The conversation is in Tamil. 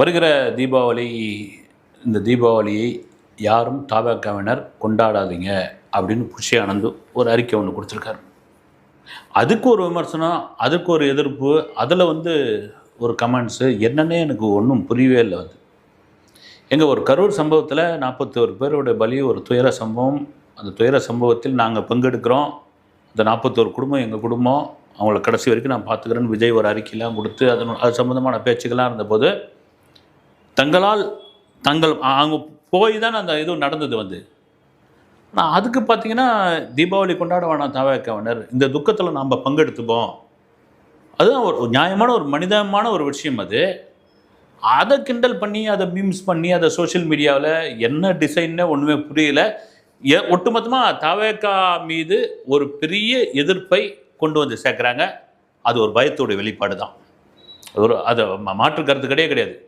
வருகிற தீபாவளி இந்த தீபாவளியை யாரும் தாபாக்காவினர் கொண்டாடாதீங்க அப்படின்னு புஷி ஆனந்து ஒரு அறிக்கை ஒன்று கொடுத்துருக்காரு. அதுக்கு ஒரு விமர்சனம் அதுக்கு ஒரு எதிர்ப்பு அதில் வந்து ஒரு கமெண்ட்ஸு என்னன்னே எனக்கு ஒன்றும் புரியவே இல்லை வந்து எங்கள் ஒரு கரூர் சம்பவத்தில் நாற்பத்தோரு பேருடைய பலி ஒரு துயர சம்பவம். அந்த துயர சம்பவத்தில் நாங்கள் பங்கெடுக்கிறோம். அந்த நாற்பத்தோரு குடும்பம் எங்கள் குடும்பம் அவங்கள கடைசி வரைக்கும் நான் பார்த்துக்கிறேன்னு விஜய் ஒரு அறிக்கையெல்லாம் கொடுத்து அதன் அது சம்மந்தமான பேச்சுக்கெல்லாம் இருந்தபோது தங்களால் தங்கள் அவங்க போய் தான் அந்த இது நடந்தது வந்து. ஆனால் அதுக்கு பார்த்தீங்கன்னா தீபாவளி கொண்டாட வேணாம் தாவேக்கவனர் இந்த துக்கத்தில் நாம் பங்கெடுத்துப்போம். அதுதான் ஒரு நியாயமான ஒரு மனிதமான ஒரு விஷயம் அது. அதை கிண்டல் பண்ணி அதை மீம்ஸ் பண்ணி அதை சோஷியல் மீடியாவில் என்ன டிசைன்னே ஒன்றுமே புரியல. எ ஒட்டுமொத்தமாக தவேக்கா மீது ஒரு பெரிய எதிர்ப்பை கொண்டு வந்து சேர்க்குறாங்க. அது ஒரு பயத்தோட வெளிப்பாடு தான் ஒரு அதை மா- மாற்று கருத்து கிடையாது கிடையாது.